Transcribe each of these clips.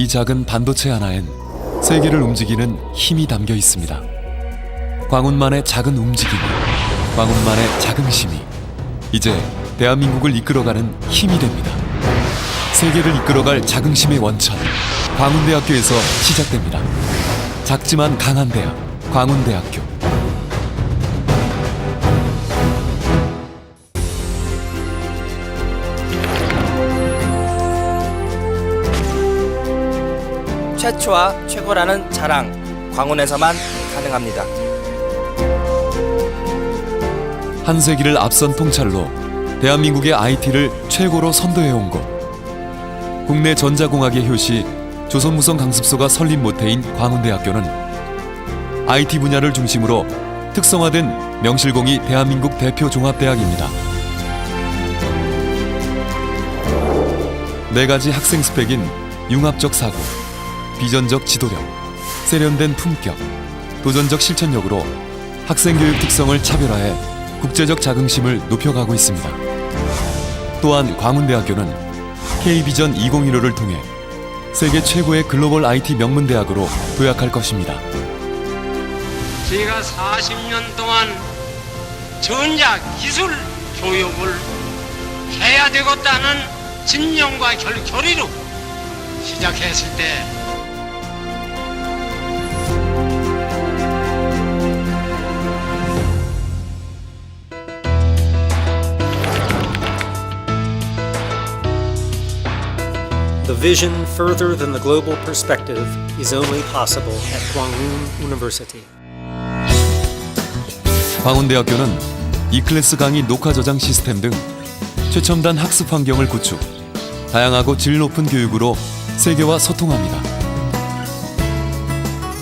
이 작은 반도체 하나엔 세계를 움직이는 힘이 담겨 있습니다. 광운만의 작은 움직임이, 광운만의 자긍심이 이제 대한민국을 이끌어가는 힘이 됩니다. 세계를 이끌어갈 자긍심의 원천, 광운대학교에서 시작됩니다. 작지만 강한 대학, 광운대학교. 최초와 최고라는 자랑 광운에서만 가능합니다. 한 세기를 앞선 통찰로 대한민국의 IT를 최고로 선도해온 곳. 국내 전자공학의 효시 조선무성 강습소가 설립 모태인 광운대학교는 IT 분야를 중심으로 특성화된 명실공히 대한민국 대표 종합대학입니다. 네 가지 학생 스펙인 융합적 사고, 비전적 지도력, 세련된 품격, 도전적 실천력으로 학생 교육 특성을 차별화해 국제적 자긍심을 높여가고 있습니다. 또한 광운대학교는 K비전 2015를 통해 세계 최고의 글로벌 IT 명문대학으로 도약할 것입니다. 제가 40년 동안 전자 기술 교육을 해야 되겠다는 진념과 결, 결의로 시작했을 때 The vision further than the global perspective is only possible at Kwangwon University. 광운대학교는 E클래스 강의 녹화 저장 시스템 등 최첨단 학습 환경을 구축, 다양하고 질 높은 교육으로 세계와 소통합니다.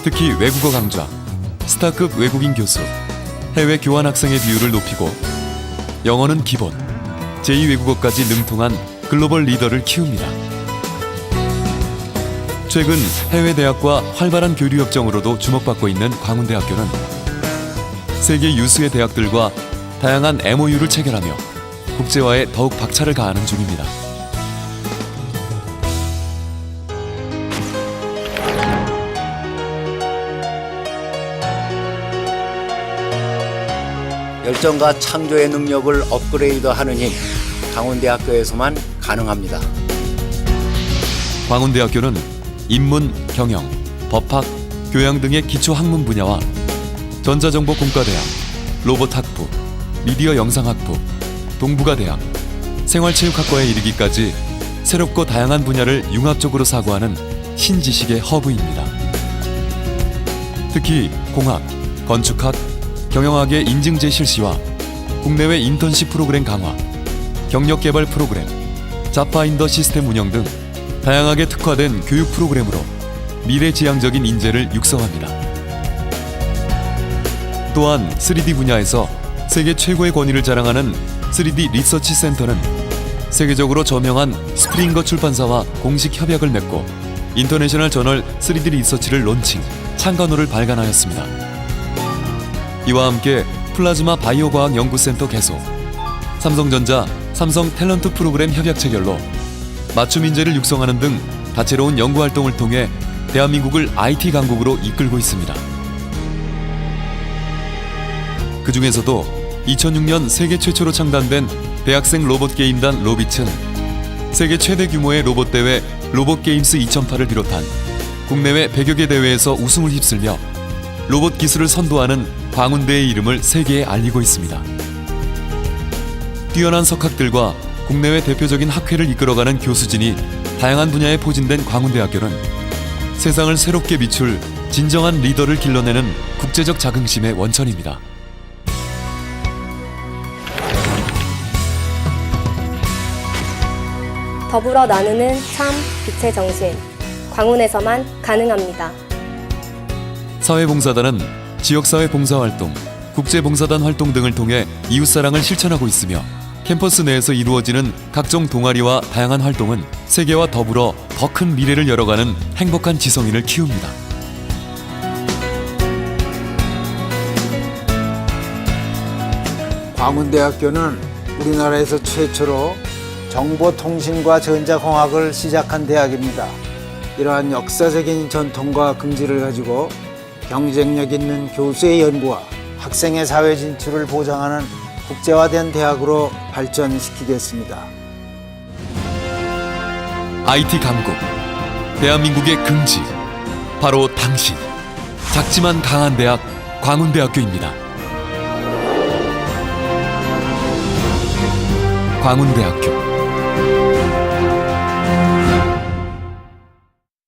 특히 외국어 강좌, 스타급 외국인 교수, 해외 교환 학생의 비율을 높이고 영어는 기본, 제2외국어까지 능통한 글로벌 리더를 키웁니다. 최근 해외 대학과 활발한 교류 협정으로도 주목받고 있는 광운대학교는 세계 유수의 대학들과 다양한 MOU를 체결하며 국제화에 더욱 박차를 가하는 중입니다. 열정과 창조의 능력을 업그레이드하는 힘 강원대학교에서만 가능합니다. 광운대학교는 인문, 경영, 법학, 교양 등의 기초 학문 분야와 전자정보공과대학, 로봇학부, 미디어 영상학부, 동부가대학, 생활체육학과에 이르기까지 새롭고 다양한 분야를 융합적으로 사고하는 신지식의 허브입니다. 특히 공학, 건축학, 경영학의 인증제 실시와 국내외 인턴십 프로그램 강화, 경력 개발 프로그램, 자파인더 시스템 운영 등 다양하게 특화된 교육 프로그램으로 미래지향적인 인재를 육성합니다. 또한 3D 분야에서 세계 최고의 권위를 자랑하는 3D 리서치 센터는 세계적으로 저명한 스프링거 출판사와 공식 협약을 맺고 인터내셔널 저널 3D 리서치를 론칭, 창간호를 발간하였습니다. 이와 함께 플라즈마 바이오과학 연구센터 개소, 삼성전자 삼성 탤런트 프로그램 협약 체결로 맞춤 인재를 육성하는 등 다채로운 연구 활동을 통해 대한민국을 IT 강국으로 이끌고 있습니다. 그 중에서도 2006년 세계 최초로 창단된 대학생 로봇 게임단 로빗은 세계 최대 규모의 로봇 대회 로봇 게임스 2008을 비롯한 국내외 100여 개 대회에서 우승을 휩쓸며 로봇 기술을 선도하는 광운대의 이름을 세계에 알리고 있습니다. 뛰어난 석학들과 국내외 대표적인 학회를 이끌어가는 교수진이 다양한 분야에 포진된 광운대학교는 세상을 새롭게 비출 진정한 리더를 길러내는 국제적 자긍심의 원천입니다. 더불어 나누는 참 빛의 정신. 광운에서만 가능합니다. 사회봉사단은 지역사회 봉사활동, 국제봉사단 활동 등을 통해 이웃사랑을 실천하고 있으며 캠퍼스 내에서 이루어지는 각종 동아리와 다양한 활동은 세계와 더불어 더 큰 미래를 열어가는 행복한 지성인을 키웁니다. 광운대학교는 우리나라에서 최초로 정보통신과 전자공학을 시작한 대학입니다. 이러한 역사적인 전통과 긍지를 가지고 경쟁력 있는 교수의 연구와 학생의 사회 진출을 보장하는 국제화된 대학으로 발전시키겠습니다. IT 강국, 대한민국의 긍지, 바로 당신. 작지만 강한 대학 광운대학교입니다. 광운대학교